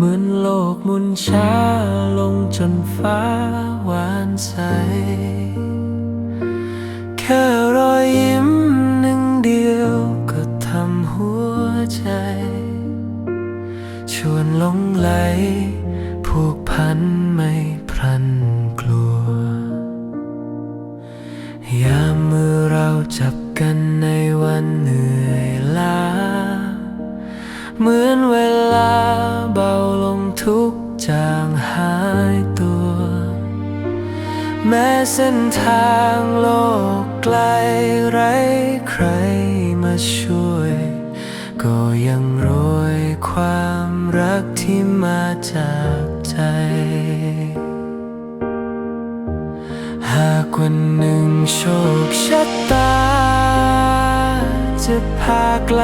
เหมือนโลกมุนช้าลงจนฟ้าหวานใส แค่รอยยิ้มหนึ่งเดียวก็ทำหัวใจ ชวนหลงไหล ผูกพันไม่พรันกลัว ยามมือเราจับกันในวันเหนื่อยล้าเหมือน ทุกจางหายตัว แม้เส้นทางโลกไกลไร้ใครมาช่วย ก็ยังโรยความรักที่มาจากใจ หากวันหนึ่งโชคชะตา จะพาไกล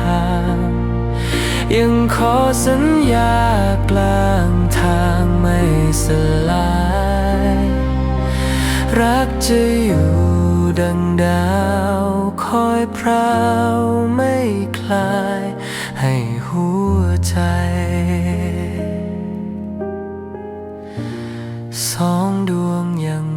ห่าง ยังขอสัญญากลางทางไม่สลาย รักจะอยู่ดังดาวคอยพราวไม่คลาย ให้หัวใจสองดวงยัง